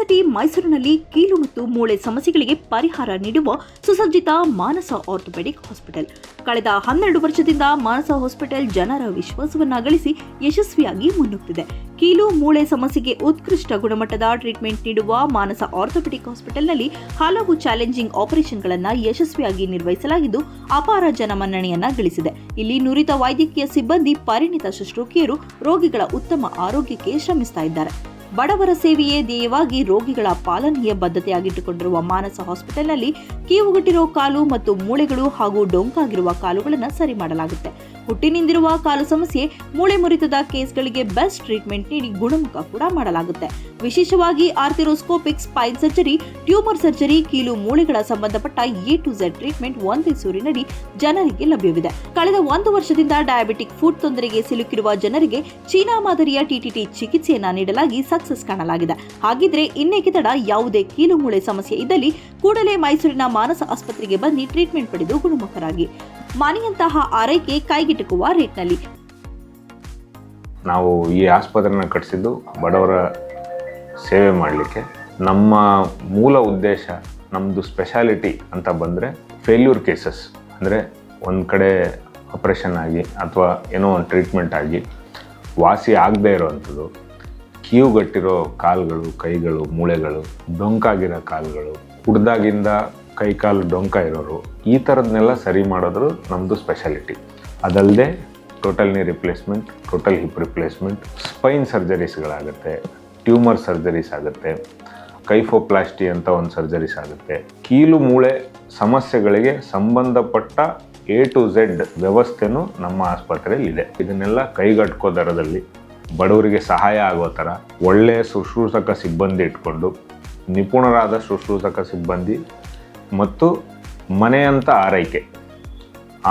City ಮೈಸೂರಿನಲ್ಲಿ ಕೀಲು ಮತ್ತು ಮೂಳೆ ಸಮಸ್ಯೆಗಳಿಗೆ ಪರಿಹಾರ ನೀಡುವ ಸುಸಜ್ಜಿತ ಮಾನಸ ಆರ್ಥೋಪೆಡಿಕ್ ಹಾಸ್ಪಿಟಲ್. ಕಳೆದ ಹನ್ನೆರಡು ವರ್ಷದಿಂದ ಮಾನಸ ಹಾಸ್ಪಿಟಲ್ ಜನರ ವಿಶ್ವಾಸವನ್ನ ಗಳಿಸಿ ಯಶಸ್ವಿಯಾಗಿ ಮುನ್ನುಗ್ತಿದೆ. ಕೀಲು ಮೂಳೆ ಸಮಸ್ಯೆಗೆ ಉತ್ಕೃಷ್ಟ ಗುಣಮಟ್ಟದ ಟ್ರೀಟ್ಮೆಂಟ್ ನೀಡುವ ಮಾನಸ ಆರ್ಥೋಪೆಡಿಕ್ ಹಾಸ್ಪಿಟಲ್ನಲ್ಲಿ ಹಲವು ಚಾಲೆಂಜಿಂಗ್ ಆಪರೇಷನ್ಗಳನ್ನು ಯಶಸ್ವಿಯಾಗಿ ನಿರ್ವಹಿಸಲಾಗಿದ್ದು, ಅಪಾರ ಜನಮನ್ನಣೆಯನ್ನ ಗಳಿಸಿದೆ. ಇಲ್ಲಿ ನುರಿತ ವೈದ್ಯಕೀಯ ಸಿಬ್ಬಂದಿ ಪರಿಣಿತ ಶುಶ್ರೂಕಿಯರು ರೋಗಿಗಳ ಉತ್ತಮ ಆರೋಗ್ಯಕ್ಕೆ ಶ್ರಮಿಸ್ತಾ ಇದ್ದಾರೆ. ಬಡವರ ಸೇವೆಯೇ ಧ್ಯೇಯವಾಗಿ ರೋಗಿಗಳ ಪಾಲನೆಯ ಬದ್ಧತೆಯಾಗಿಟ್ಟುಕೊಂಡಿರುವ ಮಾನಸ ಹಾಸ್ಪಿಟಲ್ನಲ್ಲಿ ಕೀವುಗಟ್ಟಿರುವ ಕಾಲು ಮತ್ತು ಮೂಳೆಗಳು ಹಾಗೂ ಡೊಂಕಾಗಿರುವ ಕಾಲುಗಳನ್ನು ಸರಿ ಮಾಡಲಾಗುತ್ತೆ. ಹುಟ್ಟಿನಿಂದಿರುವ ಕಾಲು ಸಮಸ್ಯೆ, ಮೂಳೆ ಮುರಿತದ ಕೇಸ್ಗಳಿಗೆ ಬೆಸ್ಟ್ ಟ್ರೀಟ್ಮೆಂಟ್ ನೀಡಿ ಗುಣಮುಖ ಕೂಡ ಮಾಡಲಾಗುತ್ತೆ. ವಿಶೇಷವಾಗಿ arthroscopic spine surgery, tumour surgery, ಕೀಲು ಮೂಳೆಗಳ ಸಂಬಂಧಪಟ್ಟ ಎ ಟು ಝೆಡ್ ಟ್ರೀಟ್ಮೆಂಟ್ ಒಂದೇ ಸೂರಿನಡಿ ಜನರಿಗೆ ಲಭ್ಯವಿದೆ. ಕಳೆದ ಒಂದು ವರ್ಷದಿಂದ ಡಯಾಬಿಟಿಕ್ ಫುಡ್ ತೊಂದರೆಗೆ ಸಿಲುಕಿರುವ ಜನರಿಗೆ ಚೀನಾ ಮಾದರಿಯ ಟಿಟಿಟಿ ಚಿಕಿತ್ಸೆಯನ್ನ ನೀಡಲಾಗಿ ಸಕ್ಸಸ್ ಕಾಣಲಾಗಿದೆ. ಹಾಗಿದ್ರೆ ಇನ್ನೇಕೆ ತಡ? ಯಾವುದೇ ಕೀಲು ಮೂಳೆ ಸಮಸ್ಯೆ ಇದ್ದಲ್ಲಿ ಕೂಡಲೇ ಮೈಸೂರಿನ ಮಾನಸ ಆಸ್ಪತ್ರೆಗೆ ಬನ್ನಿ ಟ್ರೀಟ್ಮೆಂಟ್ ಪಡೆದು ಗುಣಮುಖರಾಗಿ. ಮನೆಯಂತಹ ಆರೈಕೆ ಕೈಗೆಟುಕುವ ರೇಟ್ನಲ್ಲಿ ನಾವು ಈ ಆಸ್ಪತ್ರೆನ ಕಟ್ಟಿಸಿದ್ದು ಬಡವರ ಸೇವೆ ಮಾಡಲಿಕ್ಕೆ. ನಮ್ಮ ಮೂಲ ಉದ್ದೇಶ ನಮ್ಮದು ಸ್ಪೆಷಾಲಿಟಿ ಅಂತ ಬಂದರೆ ಫೇಲ್ಯೂರ್ ಕೇಸಸ್ ಅಂದರೆ ಒಂದು ಕಡೆ ಆಪ್ರೇಷನ್ ಆಗಿ ಅಥವಾ ಏನೋ ಒಂದು ಟ್ರೀಟ್ಮೆಂಟ್ ಆಗಿ ವಾಸಿ ಆಗದೇ ಇರೋವಂಥದ್ದು ಕೀವುಗಟ್ಟಿರೋ ಕಾಲುಗಳು, ಕೈಗಳು, ಮೂಳೆಗಳು ಡೊಂಕಾಗಿರೋ ಕಾಲುಗಳು ಕುಡ್ದಾಗಿಂದ ಕೈಕಾಲು ಡೊಂಕ ಇರೋರು, ಈ ಥರದನ್ನೆಲ್ಲ ಸರಿ ಮಾಡೋದ್ರು ನಮ್ಮದು ಸ್ಪೆಷಾಲಿಟಿ ಅದಲ್ಲದೆ total knee replacement total hip replacement spine ಸರ್ಜರೀಸ್ಗಳಾಗುತ್ತೆ tumour surgeries ಆಗುತ್ತೆ ಕೈಫೋಪ್ಲಾಸ್ಟಿ ಅಂತ ಒಂದು ಸರ್ಜರೀಸ್ ಆಗುತ್ತೆ. ಕೀಲು ಮೂಳೆ ಸಮಸ್ಯೆಗಳಿಗೆ ಸಂಬಂಧಪಟ್ಟ ಎ ಟು ಝೆಡ್ ವ್ಯವಸ್ಥೆನೂ ನಮ್ಮ ಆಸ್ಪತ್ರೆಯಲ್ಲಿ ಇದೆ ಇದನ್ನೆಲ್ಲ ಕೈಗಟ್ಕೋ ದರದಲ್ಲಿ ಬಡವರಿಗೆ ಸಹಾಯ ಆಗೋ ಥರ ಒಳ್ಳೆಯ ಶುಶ್ರೂಷಕ ಸಿಬ್ಬಂದಿ ಇಟ್ಕೊಂಡು ನಿಪುಣರಾದ ಶುಶ್ರೂಷಕ ಸಿಬ್ಬಂದಿ ಮತ್ತು ಮನೆಯಂಥ ಆರೈಕೆ.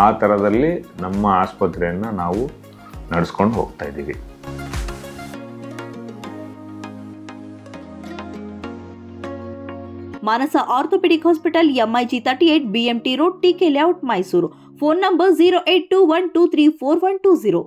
ಆ ಥರದಲ್ಲಿ ನಮ್ಮ ಆಸ್ಪತ್ರೆಯನ್ನು ನಾವು ನಡೆಸ್ಕೊಂಡು ಹೋಗ್ತಾ ಇದ್ದೀವಿ. Manasa orthopaedic hospital MIG thirty eight BMT road TK layout Mysuru phone number zero eight two one two three four one two zero